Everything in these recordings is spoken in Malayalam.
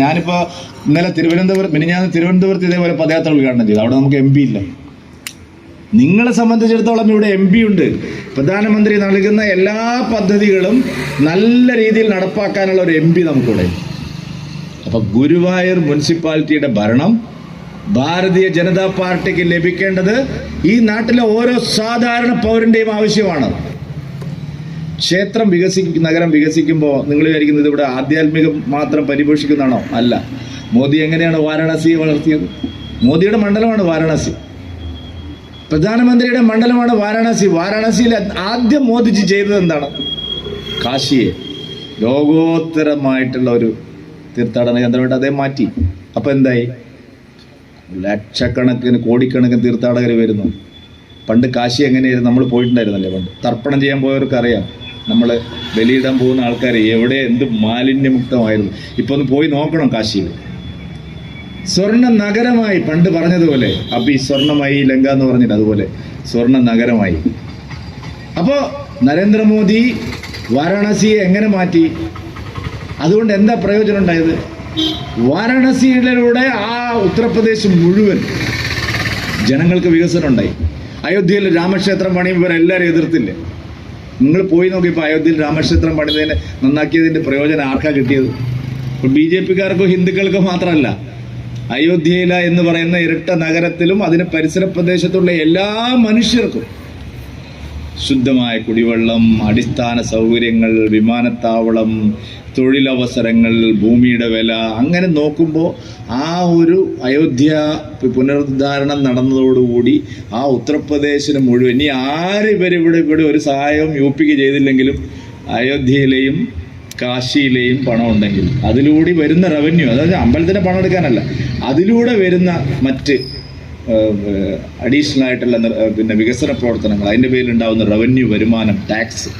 ഞാനിപ്പോ ഇന്നലെ തിരുവനന്തപുരം മിനിഞ്ഞാന്ന് തിരുവനന്തപുരത്ത് ഇതേപോലെ പദയാത്ര ഉദ്ഘാടനം ചെയ്തു. അവിടെ നമുക്ക് എം പി ഇല്ല. നിങ്ങളെ സംബന്ധിച്ചിടത്തോളം ഇവിടെ എം പി ഉണ്ട്. പ്രധാനമന്ത്രി നൽകുന്ന എല്ലാ പദ്ധതികളും നല്ല രീതിയിൽ നടപ്പാക്കാനുള്ള ഒരു എം പി നമുക്കിവിടെ. അപ്പൊ ഗുരുവായൂർ മുനിസിപ്പാലിറ്റിയുടെ ഭരണം ഭാരതീയ ജനതാ പാർട്ടിക്ക് ലഭിക്കേണ്ടത് ഈ നാട്ടിലെ ഓരോ സാധാരണ പൗരന്റെയും ആവശ്യമാണ്. ക്ഷേത്രം വികസിക്കും നഗരം വികസിക്കുമ്പോൾ നിങ്ങൾ വിചാരിക്കുന്നത് ഇവിടെ ആധ്യാത്മികം മാത്രം പരിപോഷിക്കുന്നതാണോ? അല്ല. മോദി എങ്ങനെയാണ് വാരാണസിയെ വളർത്തിയത്? മോദിയുടെ മണ്ഡലമാണ് വാരാണസി. പ്രധാനമന്ത്രിയുടെ മണ്ഡലമാണ് വാരാണസി. വാരാണസിയിൽ ആദ്യം മോദിജി ചെയ്തത് എന്താണ്? കാശിയെ. ലോകോത്തരമായിട്ടുള്ള ഒരു തീർത്ഥാടന കേന്ദ്രമായിട്ട് അതേ മാറ്റി. അപ്പം എന്തായി? ലക്ഷക്കണക്കിന് കോടിക്കണക്കിന് തീർത്ഥാടകർ വരുന്നു. പണ്ട് കാശി എങ്ങനെയായിരുന്നു? നമ്മൾ പോയിട്ടുണ്ടായിരുന്നല്ലേ പണ്ട്? തർപ്പണം ചെയ്യാൻ പോയവർക്ക് അറിയാം നമ്മൾ ബലിയിടാൻ പോകുന്ന ആൾക്കാർ എവിടെ എന്ത് മാലിന്യമുക്തമായിരുന്നു. ഇപ്പോൾ ഒന്ന് പോയി നോക്കണം കാശിയിൽ സ്വർണ നഗരമായി പണ്ട് പറഞ്ഞതുപോലെ അപ്പൊ ഈ സ്വർണമായി ലങ്ക എന്ന് പറഞ്ഞിട്ട് അതുപോലെ സ്വർണ നഗരമായി. അപ്പോൾ നരേന്ദ്രമോദി വാരാണസിയെ എങ്ങനെ മാറ്റി? അതുകൊണ്ട് എന്താ പ്രയോജനം ഉണ്ടായത്? വാരാണസിയിലൂടെ ആ ഉത്തർപ്രദേശ് മുഴുവൻ ജനങ്ങൾക്ക് വികസനം ഉണ്ടായി. അയോധ്യയിൽ രാമക്ഷേത്രം പണിയുമ്പോൾ ഇവരെല്ലാവരും എതിർത്തില്ലേ? നിങ്ങൾ പോയി നോക്കിയപ്പോൾ അയോധ്യയിൽ രാമക്ഷേത്രം പണിതതിന് നന്നാക്കിയതിന്റെ പ്രയോജനം ആർക്കാ കിട്ടിയത്? ഇപ്പം ബി ജെ പിക്കാർക്കോ ഹിന്ദുക്കൾക്കോ മാത്രമല്ല അയോധ്യയില എന്ന് പറയുന്ന ഇരട്ട നഗരത്തിലും അതിന് പരിസര പ്രദേശത്തുള്ള എല്ലാ മനുഷ്യർക്കും ശുദ്ധമായ കുടിവെള്ളം അടിസ്ഥാന സൗകര്യങ്ങൾ വിമാനത്താവളം തൊഴിലവസരങ്ങൾ ഭൂമിയുടെ വില അങ്ങനെ നോക്കുമ്പോൾ ആ ഒരു അയോധ്യ പുനരുദ്ധാരണം നടന്നതോടുകൂടി ആ ഉത്തർപ്രദേശിന് മുഴുവൻ ഇനി ആര് ഇവരിവിടെ ഇവിടെ ഒരു സഹായവും യു പിക്ക് ചെയ്തില്ലെങ്കിലും അയോധ്യയിലെയും കാശിയിലെയും പണം ഉണ്ടെങ്കിൽ അതിലൂടെ വരുന്ന റവന്യൂ അതായത് അമ്പലത്തിന്റെ പണം എടുക്കാനല്ല അതിലൂടെ വരുന്ന മറ്റ് അഡീഷണൽ ആയിട്ടുള്ള പിന്നെ വികസന പ്രവർത്തനങ്ങൾ അതിന്റെ പേരിൽ ഉണ്ടാകുന്ന റവന്യൂ വരുമാനം ടാക്സ്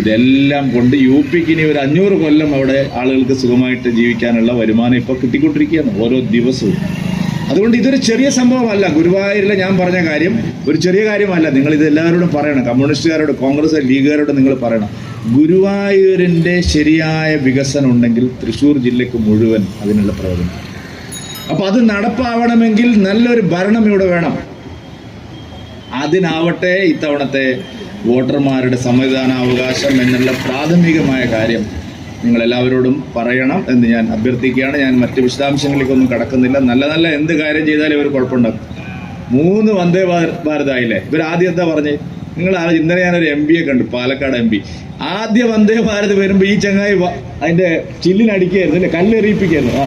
ഇതെല്ലാം കൊണ്ട് യു പിക്ക് ഇനി ഒരു അഞ്ഞൂറ് കൊല്ലം അവിടെ ആളുകൾക്ക് സുഖമായിട്ട് ജീവിക്കാനുള്ള വരുമാനം ഇപ്പോൾ കിട്ടിക്കൊണ്ടിരിക്കുകയാണ് ഓരോ ദിവസവും. അതുകൊണ്ട് ഇതൊരു ചെറിയ സംഭവമല്ല. ഗുരുവായൂരിലെ ഞാൻ പറഞ്ഞ കാര്യം ഒരു ചെറിയ കാര്യമല്ല. നിങ്ങൾ ഇത് എല്ലാവരോടും പറയണം. കമ്മ്യൂണിസ്റ്റുകാരോട് കോൺഗ്രസ് ലീഗുകാരോട് നിങ്ങൾ പറയണം. ഗുരുവായൂരിന്റെ ശരിയായ വികസനം ഉണ്ടെങ്കിൽ തൃശ്ശൂർ ജില്ലയ്ക്ക് മുഴുവൻ അതിനുള്ള പ്രയോജനം അപ്പൊ അത് നടപ്പാവണമെങ്കിൽ നല്ലൊരു ഭരണം ഇവിടെ വേണം. അതിനാവട്ടെ ഇത്തവണത്തെ വോട്ടർമാരുടെ സമ്മതിദാനാവകാശം എന്നുള്ള പ്രാഥമികമായ കാര്യം നിങ്ങൾ എല്ലാവരോടും പറയണം എന്ന് ഞാൻ അഭ്യർത്ഥിക്കുകയാണ്. ഞാൻ മറ്റ് വിശദാംശങ്ങളിലേക്കൊന്നും കടക്കുന്നില്ല. നല്ല നല്ല എന്ത് കാര്യം ചെയ്താലും ഇവർ കുഴപ്പമുണ്ടാകും മൂന്ന് വന്ദേ ഭാരത് ഭാരതായില്ലേ? ഇവർ ആദ്യം എന്താ പറഞ്ഞേ? നിങ്ങൾ ഇന്നലെ ഞാനൊരു എം പിയെ കണ്ടു പാലക്കാട് എം പി ആദ്യ വന്ദേ ഭാരത് വരുമ്പോൾ ഈ ചങ്ങായി അതിന്റെ ചില്ലിനടിക്കുകയായിരുന്നു അല്ലെ? കല്ലെറിയിപ്പിക്കായിരുന്നു